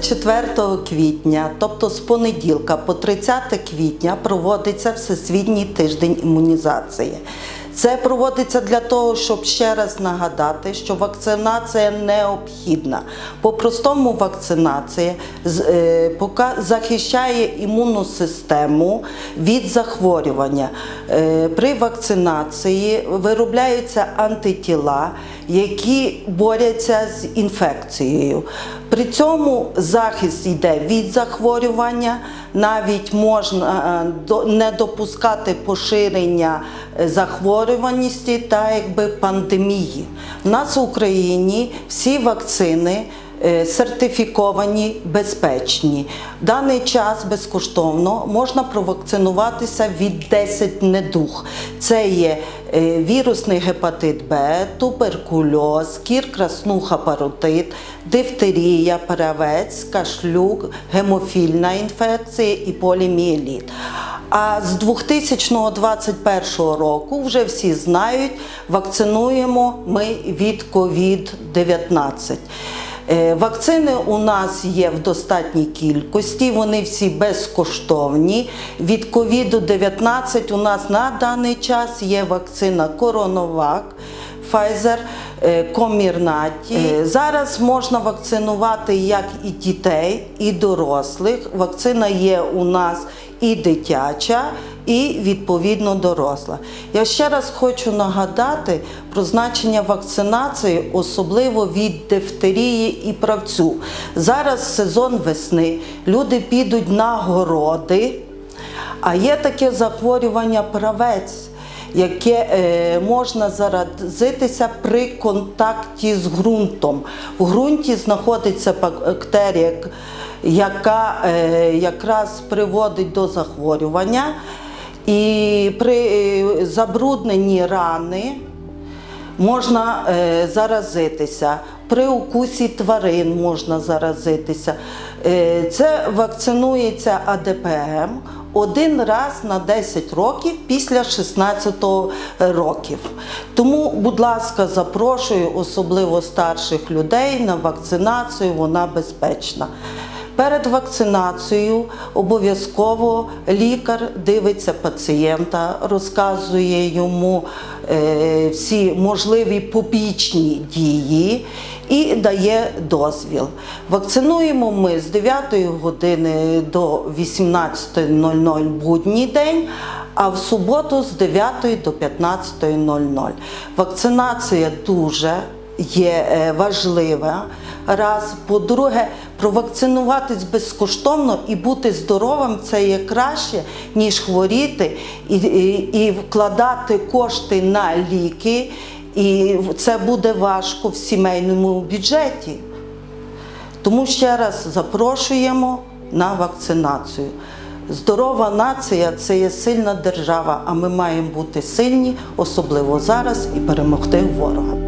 24 квітня, тобто з понеділка по 30 квітня, проводиться Всесвітній тиждень імунізації. Це проводиться для того, щоб ще раз нагадати, що вакцинація необхідна. По-простому, вакцинація е, захищає імунну систему від захворювання. Е, При вакцинації виробляються антитіла, які борються з інфекцією. При цьому захист йде від захворювання, навіть можна е, не допускати поширення е, захворюваності та якби пандемії. У нас в Україні всі вакцини е, сертифіковані, безпечні. В даний час безкоштовно можна провакцинуватися від 10 недуг. Це є е, вірусний гепатит Б, туберкульоз, кір, краснуха, паротит, дифтерія, перевець, кашлюк, гемофільна інфекція і поліміеліт. А з 2021 року вже всі знають, вакцинуємо ми від COVID-19. Е, Вакцини у нас є в достатній кількості, вони всі безкоштовні. Від COVID-19 у нас на даний час є вакцина Коронавак, Pfizer, е, Комірнаті. Е, Зараз можна вакцинувати як і дітей, і дорослих. Вакцина є у нас і дитяча, і відповідно доросла. Я ще раз хочу нагадати про значення вакцинації, особливо від дифтерії і правцю. Зараз сезон весни, люди підуть на городи, а є таке захворювання правець. Яке е, можна заразитися при контакті з ґрунтом. В ґрунті знаходиться бактерія, яка е, якраз приводить до захворювання. І при е, забрудненні рани можна заразитися. При укусі тварин можна заразитися. Це вакцинується АДПМ один раз на 10 років після 16 років. Тому, будь ласка, запрошую особливо старших людей на вакцинацію, вона безпечна. Перед вакцинацією обов'язково лікар дивиться пацієнта, розказує йому е, всі можливі побічні дії і дає дозвіл. Вакцинуємо ми з 9 години до 18.00 будній день, а в суботу з 9 до 15.00. Вакцинація дуже є е, важлива. Раз, по-друге, провакцинуватись безкоштовно і бути здоровим це є краще, ніж хворіти і, і, і вкладати кошти на ліки, і це буде важко в сімейному бюджеті. Тому ще раз запрошуємо на вакцинацію. Здорова нація це є сильна держава, а ми маємо бути сильні, особливо зараз, і перемогти ворога.